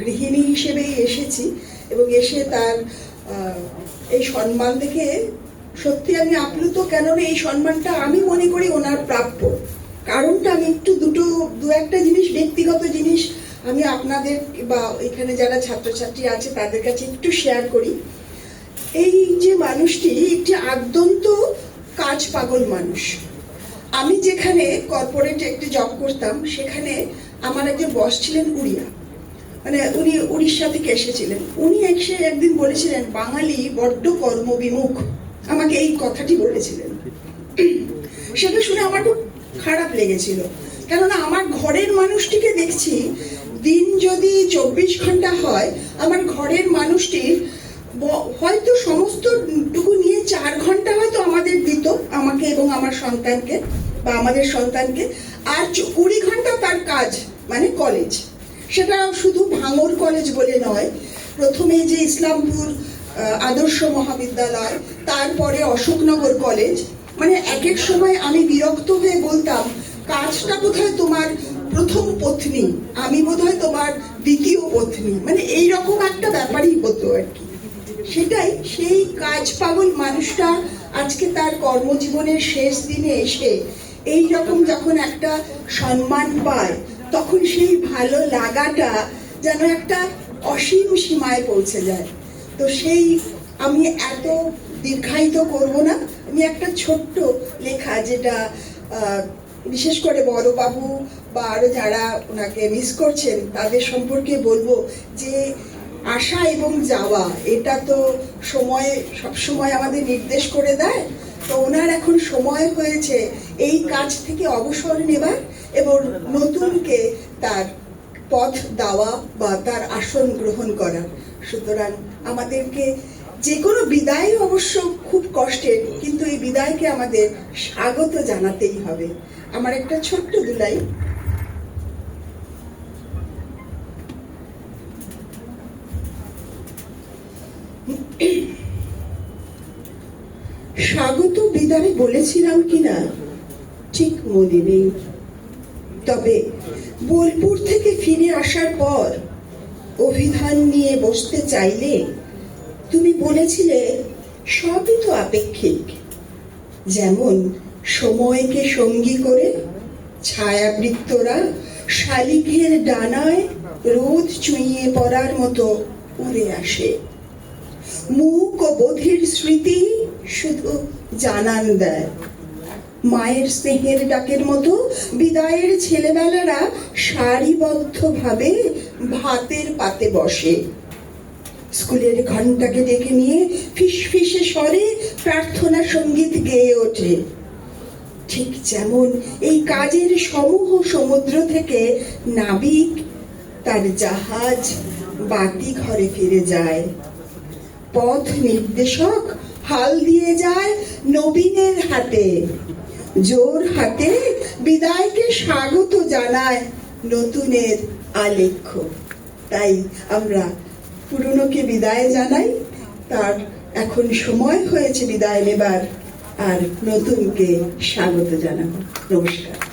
গৃহিণী হিসেবেই এসেছি এবং এসে তার এই সম্মান দেখে সত্যি আমি আপ্লুত কেননা এই সম্মানটা আমি মনে করি ওনার প্রাপ্য। কারণটা আমি একটু দুটো, দু একটা জিনিস, ব্যক্তিগত জিনিস আমি আপনাদের বা এখানে যারা ছাত্রছাত্রী আছে তাদের কাছে একটু শেয়ার করি। এই যে মানুষটি একটি আদ্যন্ত কাজ পাগল মানুষ। আমি যেখানে কর্পোরেটে একটি জব করতাম, সেখানে আমার একজন বস ছিলেন উড়িয়া। মানে উনি উড়িষ্যা থেকে এসেছিলেন। উনি এসে একদিন বলেছিলেন, বাঙালি বড্ড কর্মবিমুখ। আমাকে এই কথাটি বলেছিলেন। সেটা শুনে আমার খুব খারাপ লেগেছিল। কেননা আমার ঘরের মানুষটিকে দেখছি, দিন যদি চব্বিশ ঘণ্টা হয়, আমার ঘরের মানুষটির হয়তো সমস্ত টুকু নিয়ে চার ঘণ্টা হয়তো আমাদের দিত, আমাকে এবং আমার সন্তানকে বা আমাদের সন্তানকে। আর কুড়ি ঘণ্টা তার কাজ মানে কলেজ। সেটা শুধু ভাঙর কলেজ বলে নয়, প্রথমে যে ইসলামপুর আদর্শ মহাবিদ্যালয়, তারপরে অশোকনগর কলেজ মানে এক এক সময় আমি বিরক্ত হয়ে বলতাম, কাজটা বোধহয় তোমার প্রথম পত্নী, আমি বোধহয় তোমার দ্বিতীয় পত্নী। মানে এই রকম একটা ব্যাপারই হতো আর কি। সেটাই সেই কাজ পাগল মানুষটা আজকে তার কর্মজীবনের শেষ দিনে এসে এই রকম যখন একটা সম্মান পায় তখন সেই ভালো লাগাটা যেন একটা অসীম সীমায় পৌঁছে যায়। তো সেই আমি এত দীর্ঘায়িত করব না। আমি একটা ছোট্ট লেখা যেটা বিশেষ করে বড়বাবু বা আরও যারা ওনাকে মিস করছেন, তাদের সম্পর্কে বলব যে আসা এবং যাওয়া, এটা তো সময় সব সময় আমাদের নির্দেশ করে দেয়। তো ওনার এখন সময় হয়েছে এই কাজ থেকে অবসর নেবার এবং নতুনকে তার পথ দেওয়া বা তার আসন গ্রহণ করার। সুতরাং আমাদেরকে যে কোনো বিদায় অবশ্য খুব কষ্টের, কিন্তু এই বিদায়কে আমাদের স্বাগত জানাতেই হবে। আমার একটা ছোট্ট দুলাই। স্বাগত বিদায় বলেছিলাম কিনা? ঠিক মনে নেই। তবে বোলপুর থেকে ফিরে আসার পর অভিধান নিয়ে বসতে চাইলে তুমি বলেছিলে, সবই তো আপেক্ষিক। যেমন সময়কে সঙ্গী করে ছায়াবৃত্তরা শালিকের ডানায় রোদ চুইয়ে পড়ার মতো উড়ে আসে। মুখ ও বধির স্মৃতি শুধু জানান দেয়। মায়ের স্নেহের ডাকের মতো বিদায়ের ছেলেবেলারা সারিবদ্ধভাবে ভাতের পাতে বসে। স্কুলের ঘন্টাকে ডেকে নিয়ে ফিস ফিসে স্বরে প্রার্থনা সংগীত গেয়ে ওঠে। ঠিক যেমন এই কাজের সমূহ সমুদ্র থেকে নাবিক তার জাহাজ বাতি ঘরে ফিরে যায়। পথ নির্দেশক হাল দিয়ে যায় নবীনের হাতে। জোর হাতে বিদায়কে স্বাগত জানায় নতুনের আলেখ্য। তাই আমরা পুরনোকে বিদায় জানাই। তার এখন সময় হয়েছে বিদায় নেবার। আর নতুনকে স্বাগত জানাব। নমস্কার।